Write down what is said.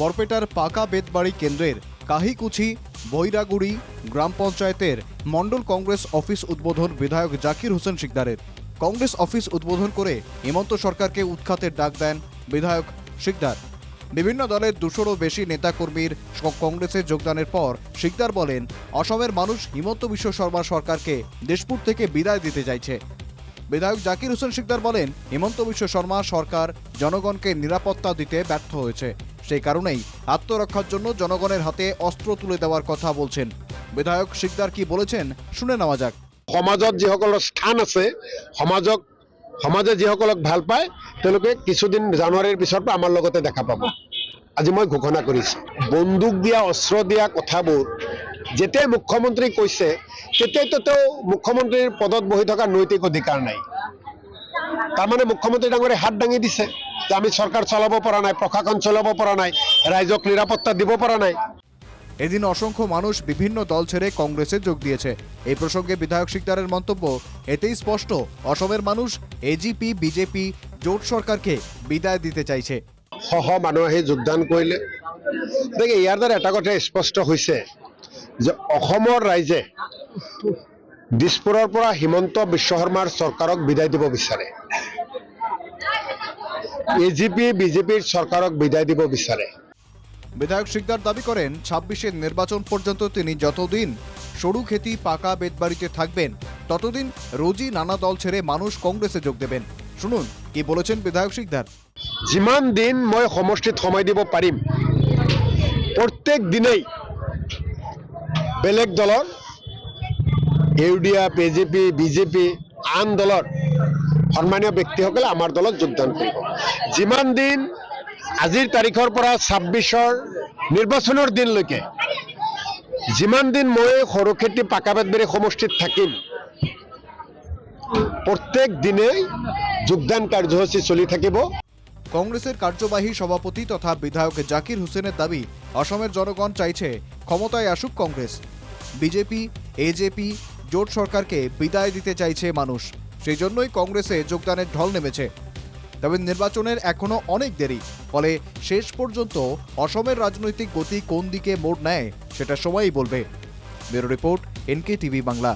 বরপেটার পাকা বেতবাড়ি কেন্দ্রের কাহিকুচি, বৈরাগুড়ি গ্রাম পঞ্চায়েতের মণ্ডল কংগ্রেস অফিস উদ্বোধন বিধায়ক জাকির হোসেন শিকদারের। কংগ্রেস অফিস উদ্বোধন করে হেমন্ত সরকারকে উৎখাতের ডাক দেন বিধায়ক শিকদার। বিভিন্ন দলের দুশোরও বেশি নেতাকর্মীর কংগ্রেসে যোগদানের পর শিকদার বলেন, অসমের মানুষ হিমন্ত বিশ্ব শর্মা সরকারকে দেশপুর থেকে বিদায় দিতে চাইছে। বিধায়ক জাকির হোসেন শিকদার বলেন, হিমন্ত বিশ্ব শর্মা সরকার জনগণকে নিরাপত্তা দিতে ব্যর্থ হয়েছে। সেই কারণেই আত্মরক্ষার জন্য জনগণের হাতে অস্ত্র তুলে দেওয়ার কথা বলছেন। বিধায়ক শিকদার কি বলেছেন, শুনে নেওয়া যাক। সমাজত যিসকলৰ স্থান আছে, সমাজক, সমাজে যিসকলক ভালো পায়, তেওঁলোকে কিছুদিন জানুৱাৰীৰ পিছৰ পৰা আমাৰ লগতে দেখা পাব। আজি মই ঘোষণা কৰিছোঁ, বন্দুক দিয়া, অস্ত্ৰ দিয়া কথাবোৰ যেতিয়াই মুখ্যমন্ত্ৰী কৈছে, তেতিয়াইতো তেওঁ মুখ্যমন্ত্ৰীৰ পদত বহি থকা নৈতিক অধিকাৰ নাই। তাৰমানে মুখ্যমন্ত্ৰী ডাঙৰে হাত দাঙি দিছে যে আমি চৰকাৰ চলাব পৰা নাই প্ৰশাসন চলাব পৰা নাই ৰাইজক নিৰাপত্তা দিব পৰা নাই। এদিন অসংখ্য মানুষ বিভিন্ন দল ছেড়ে কংগ্রেসে যোগ দিয়েছে। এই প্রসঙ্গে বিধায়ক শিকদারের মন্তব্য এতেই স্পষ্ট। অসমের মানুষ এজিপি বিজেপি জোট সরকারকে বিদায় দিতে চাইছে। শ শ মানুহ আহি যোগদান কৰিলে। গতিকে ইয়াৰ দ্বাৰা এটা কথা স্পষ্ট হৈছে যে অসমৰ ৰাইজে দিছপুৰৰ পৰা হিমন্ত বিশ্ব শৰ্মাৰ চৰকাৰক বিদায় দিব বিচাৰে। এ জি পি বিজেপিৰ চৰকাৰক বিদায় দিব বিচাৰে। বিধায়ক শিকদার দাবি করেন ছাব্বিশের নির্বাচন পর্যন্ত তিনি যতদিন সরু খেতি পাকা বেতবাড়িতে থাকবেন ততদিন রোজই নানা দল ছেড়ে মানুষ কংগ্রেসে যোগ দেবেন। শুনুন কি বলেছেন বিধায়ক শিকদার? যিমান দিন মই সমষ্টিত সময় দিব পাৰিম প্ৰত্যেক দিনেই বেলেগ দলৰ U D F A G P BJP আন দলৰ সন্মানীয় ব্যক্তিসকলে আমাৰ দলত যোগদান কৰিব। যিমান দিন আজিৰ তাৰিখৰ পৰা ছাব্বিছৰ নিৰ্বাচনৰ দিনলৈকে, যিমান দিন মই সৰু খেতি পাকা বেতবেৰী সমষ্টিত থাকিম, প্ৰত্যেক দিনেই যোগদান কাৰ্যসূচী চলি থাকিব। কংগ্রেসের কার্যবাহী সভাপতি তথা বিধায়ক জাকির হোসেনের দাবি অসমের জনগণ চাইছে ক্ষমতায় আসুক কংগ্রেস বিজেপি, এজেপি জোট সরকারকে বিদায় দিতে চাইছে মানুষ। সেই জন্যই কংগ্রেসে যোগদানের ঢল নেমেছে। তবে নির্বাচনের এখনও অনেক দেরি, ফলে শেষ পর্যন্ত অসমের রাজনৈতিক গতি কোন দিকে মোড় নেয়, সেটা সময়ই বলবে। Bureau report NK TV Bangla.